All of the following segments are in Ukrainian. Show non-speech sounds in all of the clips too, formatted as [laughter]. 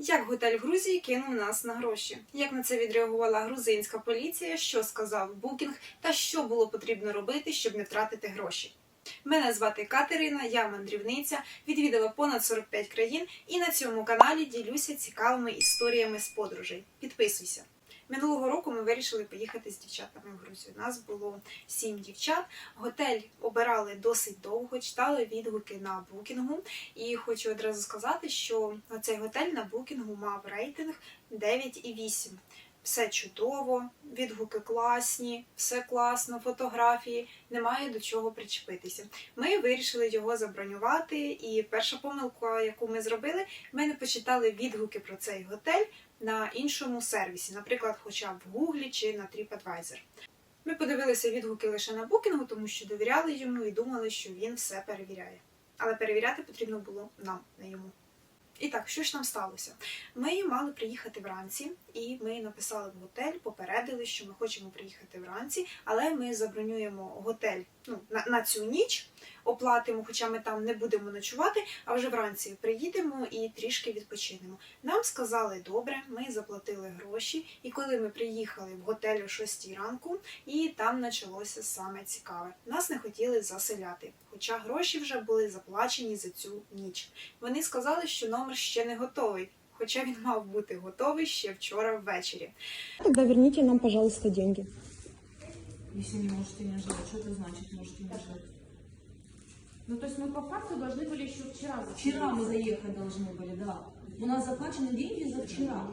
Як готель в Грузії кинув нас на гроші? Як на це відреагувала грузинська поліція? Що сказав Букінг та що було потрібно робити, щоб не втратити гроші? Мене звати Катерина, я мандрівниця, відвідала понад 45 країн і на цьому каналі ділюся цікавими історіями з подорожей. Підписуйся. Минулого року ми вирішили поїхати з дівчатами в Грузію. Нас було сім дівчат. Готель обирали досить довго, читали відгуки на букінгу. І хочу одразу сказати, що цей готель на букінгу мав рейтинг 9,8. Все чудово, відгуки класні, все класно, фотографії, немає до чого причепитися. Ми вирішили його забронювати, і перша помилка, яку ми зробили, ми не почитали відгуки про цей готель на іншому сервісі, наприклад, хоча б в Гуглі чи на TripAdvisor. Ми подивилися відгуки лише на букінгу, тому що довіряли йому і думали, що він все перевіряє. Але перевіряти потрібно було нам, не йому. І так, що ж нам сталося? Ми мали приїхати вранці, і ми написали в готель, попередили, що ми хочемо приїхати вранці, але ми забронюємо готель ну, на, на цю ніч, оплатимо, хоча ми там не будемо ночувати, а вже вранці приїдемо і трішки відпочинемо. Нам сказали добре, ми заплатили гроші, і коли ми приїхали в готель о 6 ранку, і там почалося саме цікаве. Нас не хотіли заселяти, хоча гроші вже були заплачені за цю ніч. Вони сказали, що номер ще не готовий, хоча він мав бути готовий ще вчора ввечері. Тогда верните нам, пожалуйста, деньги. Если не можете не ждать, что это значит можете не ждать? Ну, то есть мы по факту должны были еще вчера заехать. Вчера мы заехать должны были, да. У нас заплачены деньги за вчера.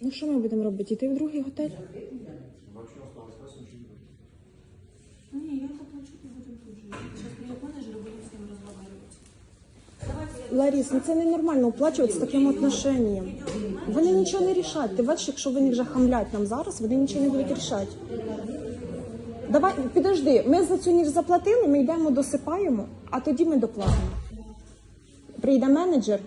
Ну що ми будемо робити? Іти в другий готель? Не, я заплачу, будем тут ним. Ларіс, ну це ненормально оплачувати з таким отношенням. Вони нічого не рішать. Ти бачиш, якщо вони вже хамлять нам зараз, вони нічого не будуть рішати. Давай, підожди, ми за цю ніч заплатили, ми йдемо, досипаємо, а тоді ми доплатимо. Прийде менеджер.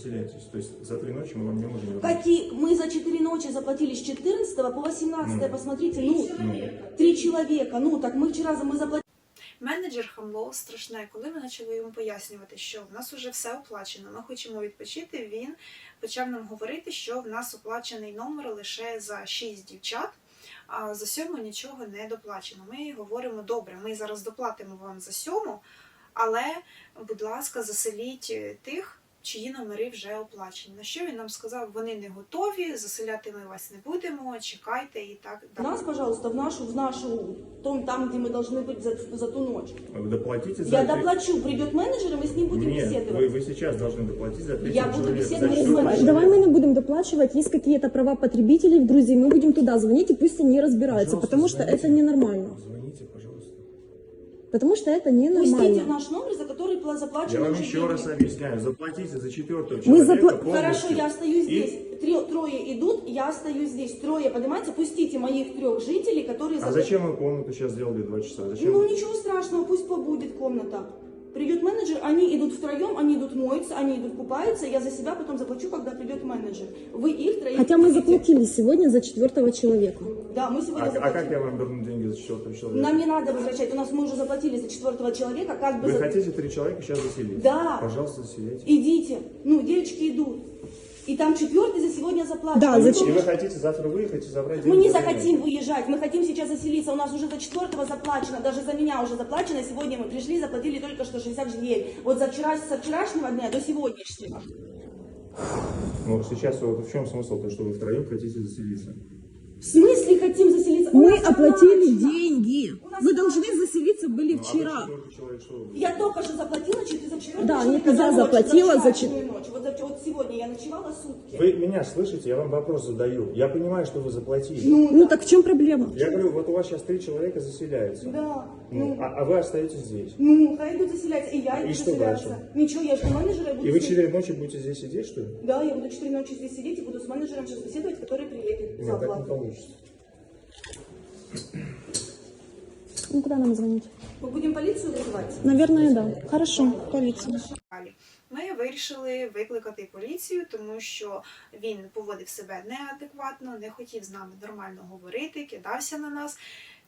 ну, вы заселяетесь. То есть за 3 ночи мы вам не можем вернуть. Какие? Мы за 4 ночи заплатили с 14 по 18, Ну. посмотрите, ну, Ну, три человека, ну, так мы вчера за- мы заплатили. Менеджер хамло страшне. Коли ми почали йому пояснювати, що в нас вже все оплачено, ми хочемо відпочити. Він почав нам говорити, що в нас оплачений номер лише за 6 дівчат, а за сьому нічого не доплачено. Ми говоримо, добре, ми зараз доплатимо вам за сьому, але, будь ласка, заселіть е, тих. Чиї номери вже оплачені. На що він нам сказав, вони не готові, заселяти ми вас не будемо, чекайте і так далі. Нас, пожалуйста, в нашу, в нашу, том, там, где мы должны быть за, за ту ночь. Вы доплатите за Я три- доплачу, придет менеджер, и мы с ним будем Нет, беседовать. вы, вы сейчас должны доплатить за третьего Я буду человека. беседовать За с четвертого менеджером. Давай человека. мы не будем доплачивать, есть какие-то права потребителей в Грузии, мы будем туда звонить, и пусть они разбираются, Пожалуйста, потому что звоните. это ненормально. Звоните, пожалуйста. Потому что это Пустите ненормально. наш номер, за который пла- Я заплачено вам еще деньги. раз объясняю. Заплатите за четвертого Мы человека запла- полностью. Хорошо, я остаюсь И- здесь. Три- трое идут, я остаюсь здесь. Трое, понимаете, пустите моих трех жителей, которые... А зачем вы комнату сейчас сделали два часа? Зачем? Ну ничего страшного, пусть побудет комната. Придет менеджер, они идут втроем, они идут моются, они идут купаются, я за себя потом заплачу, когда придет менеджер. Вы их троих... Хотя мы пустите. заплатили сегодня за четвертого человека. Да, мы А, сегодня а заплатили. как я вам верну деньги за четвертого человека? Нам не надо возвращать, у нас мы уже заплатили за четвертого человека, как бы... Вы за- хотите три человека сейчас заселить? Да. Пожалуйста, заселяйте. Идите. Ну, девочки идут. И там четвертый за сегодня заплачен. Да, Мы за только И вы хотите завтра выехать и забрать деньги? Мы не за захотим выезжать, мы хотим сейчас заселиться. У нас уже за четвертого заплачено, даже за меня уже заплачено. Сегодня мы пришли, заплатили только что 69. Вот за вчера, со вчерашнего дня до сегодняшнего. Ну, сейчас вот в чем смысл, то, что вы втроем хотите заселиться? В смысле хотим заселиться? Мы оплатили деньги. Вы должны заселиться были а вчера. четвертый? Я только что заплатила 4 за четвертый Да, человек за ночь, заплатила за ночь. Вот, за- вот сегодня я ночевала сутки. Вы меня слышите? Я вам вопрос задаю. Я понимаю, что вы заплатили. Ну так в чем проблема? Я говорю, вот у вас сейчас три человека заселяются. Да. Ну, а, а вы остаетесь здесь. Ну, хай идут заселяться, и я И иду что заселяться. дальше? Ничего, я же менеджера буду И вы сидеть. четыре ночи будете здесь сидеть, что ли? Да, я буду 4 ночи здесь сидеть и буду с менеджером сейчас беседовать, который приедет за Нет, так не оплату. получится. Ну куда нам звонить? Мы будем полицию вызывать? Наверное, да. Хорошо, полицию. Далі. Ми вирішили викликати поліцію, тому що він поводив себе неадекватно, не хотів з нами нормально говорити, кидався на нас.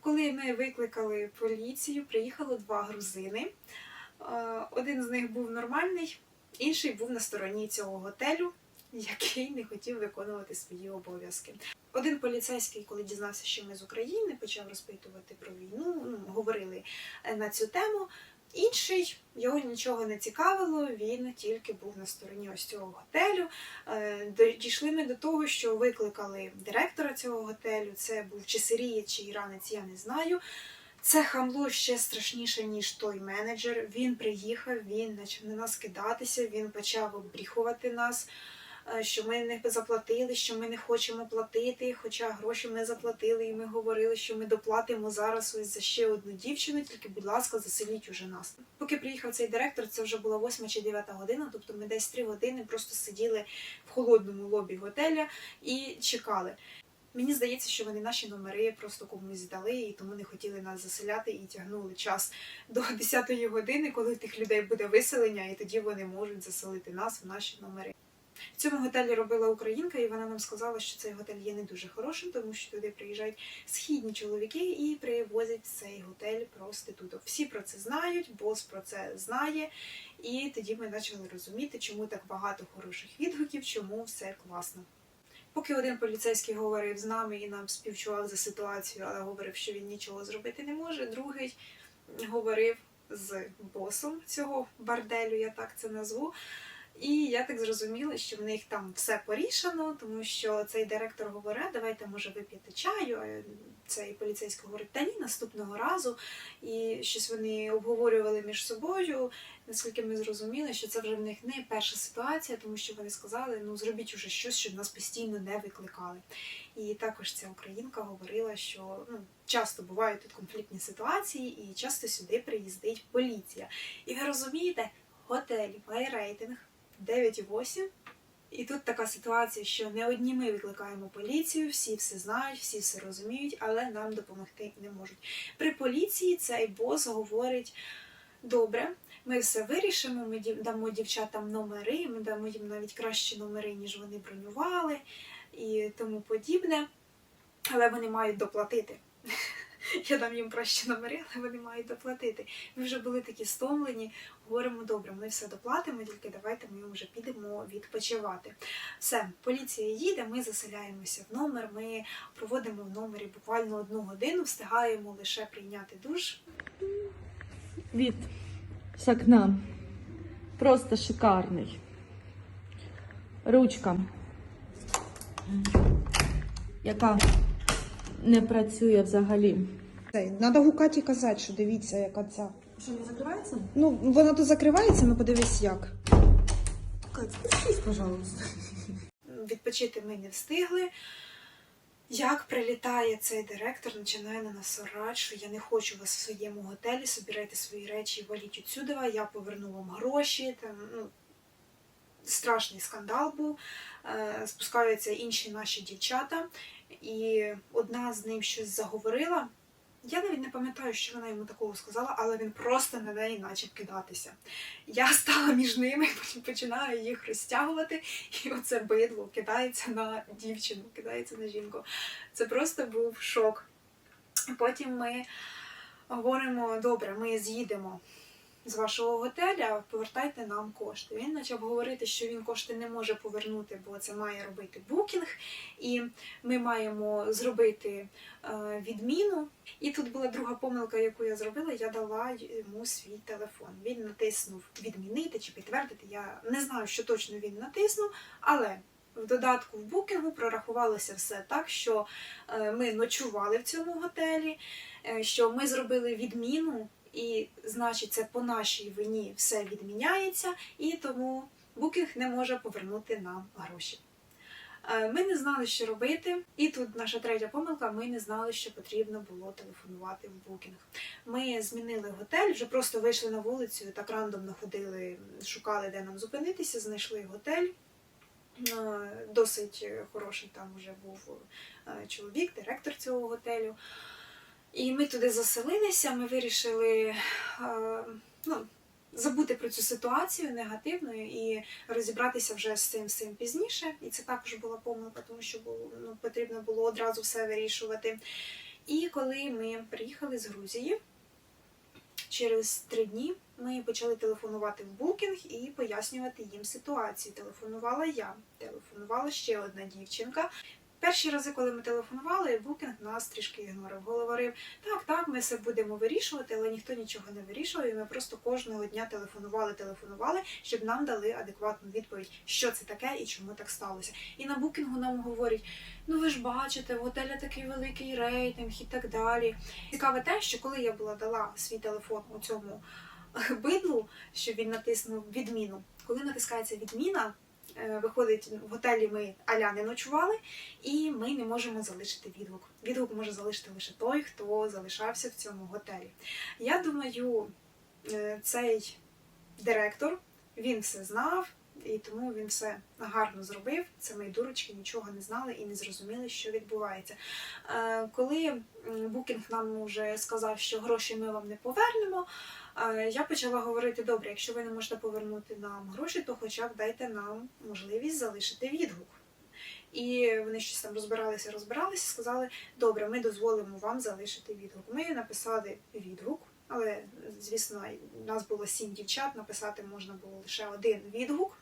Коли ми викликали поліцію, приїхало два грузини. Е, Один з них був нормальний, інший був на стороні цього готелю, [laughs] який не хотів виконувати свої обов'язки. Один поліцейський, коли дізнався, що ми з України, почав розпитувати про війну, ну, говорили е, на цю тему. Інший його нічого не цікавило, він тільки був на стороні ось цього готелю. Е, Дійшли ми до того, що викликали директора цього готелю. Це був чи сирієць, чи іранець, я не знаю. Це хамло ще страшніше, ніж той менеджер. Він приїхав, він почав на нас кидатися, він почав обріхувати нас, що ми не заплатили, що ми не хочемо платити. Хоча гроші ми заплатили, і ми говорили, що ми доплатимо зараз ось за ще одну дівчину, тільки, будь ласка, заселіть уже нас. Поки приїхав цей директор, це вже була 8 чи 9 година, тобто ми десь 3 години просто сиділи в холодному лобі готеля і чекали. Мені здається, що вони наші номери просто комусь здали і тому не хотіли нас заселяти і тягнули час до 10-ї години, коли тих людей буде виселення, і тоді вони можуть заселити нас в наші номери. В цьому готелі робила українка, і вона нам сказала, що цей готель є не дуже хорошим, тому що туди приїжджають східні чоловіки і привозять цей готель проституток. Всі про це знають, бос про це знає. І тоді ми почали розуміти, чому так багато хороших відгуків, чому все класно. Поки один поліцейський говорив з нами і нам співчував за ситуацію, але говорив, що він нічого зробити не може, другий говорив з босом цього борделю, я так це назву. І я так зрозуміла, що в них там все порішено, тому що цей директор говорить, давайте може вип'єте чаю. Цей поліцейський говорить, та ні, наступного разу. І щось вони обговорювали між собою. Наскільки ми зрозуміли, що це вже в них не перша ситуація, тому що вони сказали, ну зробіть уже щось, щоб нас постійно не викликали. І також ця українка говорила, що ну, часто бувають тут конфліктні ситуації, і часто сюди приїздить поліція. І ви розумієте, готель має рейтинг 9,8. І тут така ситуація, що не одні ми викликаємо поліцію, всі все знають, всі все розуміють, але нам допомогти не можуть. При поліції цей бос говорить: добре, ми все вирішимо, ми дамо дівчатам номери, ми дамо їм навіть кращі номери, ніж вони бронювали і тому подібне. Але вони мають доплатити. [laughs] Я дам їм кращі номери, але вони мають доплатити. Ми вже були такі стомлені. Говоримо, добре, ми все доплатимо, тільки давайте ми вже підемо відпочивати. Все, поліція їде, ми заселяємося в номер. Ми проводимо в номері буквально одну годину, встигаємо лише прийняти душ, Вид с окна просто шикарный. Ручка, яка не працює взагалі. Треба гукати і казати, що дивіться, яка ця. Что, не закрывается? Ну, вона тут закривається, ну подивись як. Кать, спустись, пожалуйста. відпочити ми не встигли. Як прилітає цей директор, починає на нас орати, що я не хочу вас в своєму готелі, собирайте свої речі і валіть отсюди, я поверну вам гроші. Там, ну, страшний скандал був. Е, Спускаються інші наші дівчата, і одна з ним щось заговорила. Я навіть не пам'ятаю, що вона йому такого сказала, але він просто на неї почав кидатися. Я [laughs] стала між ними, потім починаю їх розтягувати, і оце бидло кидається на дівчину, кидається на жінку. Це просто був шок. Потім ми говоримо: добре, ми з'їдемо з вашого готеля, повертайте нам кошти. Він почав говорити, що він кошти не може повернути, бо це має робити букінг, і ми маємо зробити е, відміну. І тут була друга помилка, яку я зробила. Я дала йому свій телефон. Він натиснув відмінити чи підтвердити. Я не знаю, що точно він натиснув, але в додатку в букінгу прорахувалося все так, що е, ми ночували в цьому готелі, е, що ми зробили відміну. і значить, це по нашій вині все відміняється, і тому букінг не може повернути нам гроші. Е, Ми не знали, що робити, і тут наша третя помилка. Ми не знали, що потрібно було телефонувати в букінг. Ми змінили готель, вже просто вийшли на вулицю, так рандомно ходили, шукали, де нам зупинитися, знайшли готель. Е, Досить хороший там вже був е, чоловік, директор цього готелю. І ми туди заселилися, ми вирішили е, ну, забути про цю ситуацію негативну і розібратися вже з цим всім пізніше. І це також була помилка, тому що було, ну, потрібно було одразу все вирішувати. І коли ми приїхали з Грузії, через три дні ми почали телефонувати в букінг і пояснювати їм ситуацію. Телефонувала я, телефонувала ще одна дівчинка. Перші рази, коли ми телефонували, букінг нас трішки ігнорив. Говорив, так, так, ми все будемо вирішувати, але ніхто нічого не вирішував. І ми просто кожного дня телефонували, телефонували, щоб нам дали адекватну відповідь, що це таке і чому так сталося. І на букінгу нам говорять: ну ви ж бачите, в готеля такий великий рейтинг і так далі. Цікаве те, що коли я була дала свій телефон у цьому бидлу, що він натиснув відміну, коли натискається відміна. е, Виходить, в готелі ми аля не ночували, і ми не можемо залишити відгук. Відгук може залишити лише той, хто залишався в цьому готелі. Я думаю, е, цей директор він все знав, і тому він все гарно зробив. Це мої дурочки нічого не знали і не зрозуміли, що відбувається. Е, Коли Букінг нам вже сказав, що гроші ми вам не повернемо. е, Я почала говорити: добре, якщо ви не можете повернути нам гроші, то хоча б дайте нам можливість залишити відгук. І вони щось там розбиралися, розбиралися, сказали, добре, ми дозволимо вам залишити відгук. Ми написали відгук, але, звісно, нас було сім дівчат, написати можна було лише один відгук.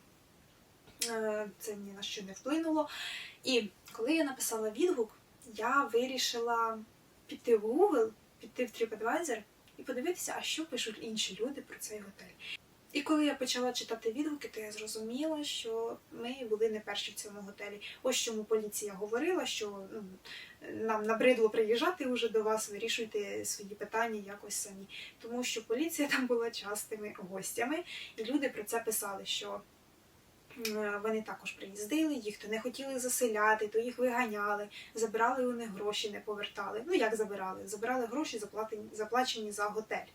Е, Це ні на що не вплинуло. І коли я написала відгук, я вирішила піти в Google, піти в TripAdvisor і подивитися, а що пишуть інші люди про цей готель. І коли я почала читати відгуки, то я зрозуміла, що ми були не перші в цьому готелі. Ось чому поліція говорила, що ну, нам набридло приїжджати вже до вас, вирішуйте свої питання якось самі. Тому що поліція там була частими гостями, і люди про це писали, що вони також приїздили, їх то не хотіли заселяти, то їх виганяли, забирали них гроші, не повертали. Ну як забирали? Забирали гроші, заплатені, заплачені за готель.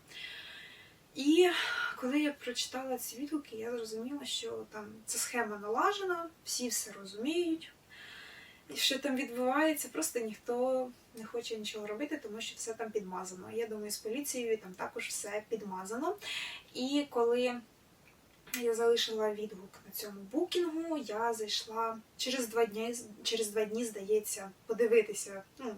І коли я прочитала ці відгуки, я зрозуміла, що там ця схема налажена, всі все розуміють. І що там відбувається, просто ніхто не хоче нічого робити, тому що все там підмазано. Я думаю, з поліцією там також все підмазано. І коли я залишила відгук на цьому букінгу, я зайшла через два дні, через два дні, здається, подивитися, ну,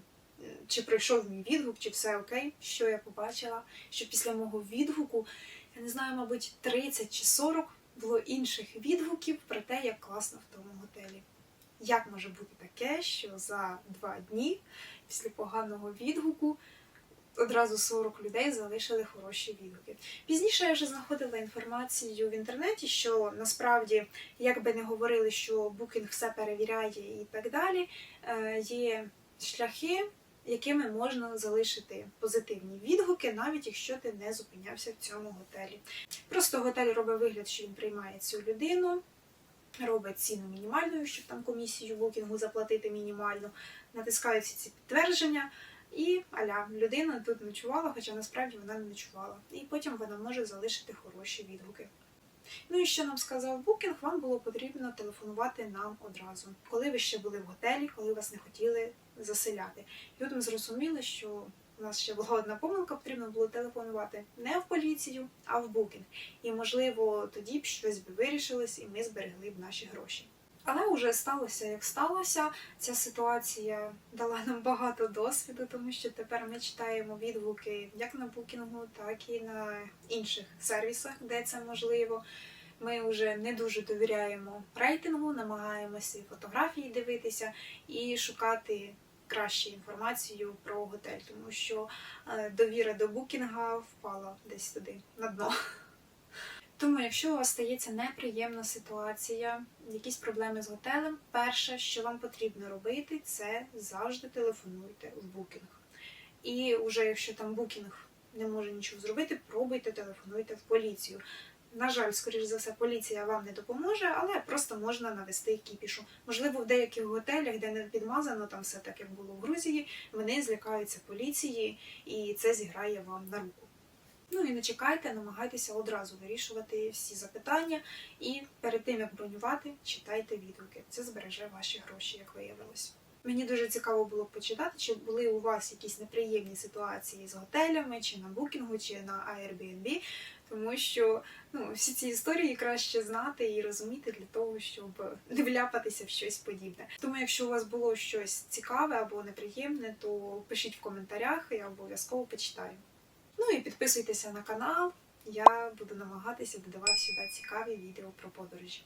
чи пройшов мій відгук, чи все окей. Що я побачила? Що після мого відгуку, я не знаю, мабуть, 30 чи 40 було інших відгуків про те, як класно в тому готелі. Як може бути таке, що за два дні після поганого відгуку одразу 40 людей залишили хороші відгуки? Пізніше я вже знаходила інформацію в інтернеті, що насправді, як би не говорили, що букінг все перевіряє і так далі, е, є шляхи, якими можна залишити позитивні відгуки, навіть якщо ти не зупинявся в цьому готелі. Просто готель робить вигляд, що він приймає цю людину, робить ціну мінімальною, щоб там комісію букінгу заплатити мінімальну, натискаються ці підтвердження. І аля людина тут ночувала, хоча насправді вона не ночувала. І потім вона може залишити хороші відгуки. Ну і що нам сказав Букінг, вам було потрібно телефонувати нам одразу, коли ви ще були в готелі, коли вас не хотіли заселяти. От зрозуміли, що у нас ще була одна помилка, потрібно було телефонувати не в поліцію, а в Букінг. І, можливо, тоді б щось би вирішилось, і ми зберегли б наші гроші. Але вже сталося, як сталося. Ця ситуація дала нам багато досвіду, тому що тепер ми читаємо відгуки як на букінгу, так і на інших сервісах, де це можливо. Ми вже не дуже довіряємо рейтингу, намагаємося фотографії дивитися і шукати краще інформацію про готель, тому що е, довіра до букінга впала десь туди на дно. Тому, якщо у вас стається неприємна ситуація, якісь проблеми з готелем, перше, що вам потрібно робити, це завжди телефонуйте в букінг. І вже якщо там букінг не може нічого зробити, пробуйте, телефонуйте в поліцію. На жаль, скоріш за все, поліція вам не допоможе, але просто можна навести кіпішу. Можливо, в деяких готелях, де не підмазано, там все так як було в Грузії, вони злякаються поліції, і це зіграє вам на руку. Ну і не чекайте, намагайтеся одразу вирішувати всі запитання. І перед тим як бронювати, читайте відгуки. Це збереже ваші гроші, як виявилось. Мені дуже цікаво було почитати, чи були у вас якісь неприємні ситуації з готелями, чи на букінгу, чи на Airbnb, тому що ну, всі ці історії краще знати і розуміти для того, щоб не вляпатися в щось подібне. Тому, якщо у вас було щось цікаве або неприємне, то пишіть в коментарях, я обов'язково почитаю. Ну і підписуйтеся на канал. Я буду намагатися додавати сюди цікаві відео про подорожі.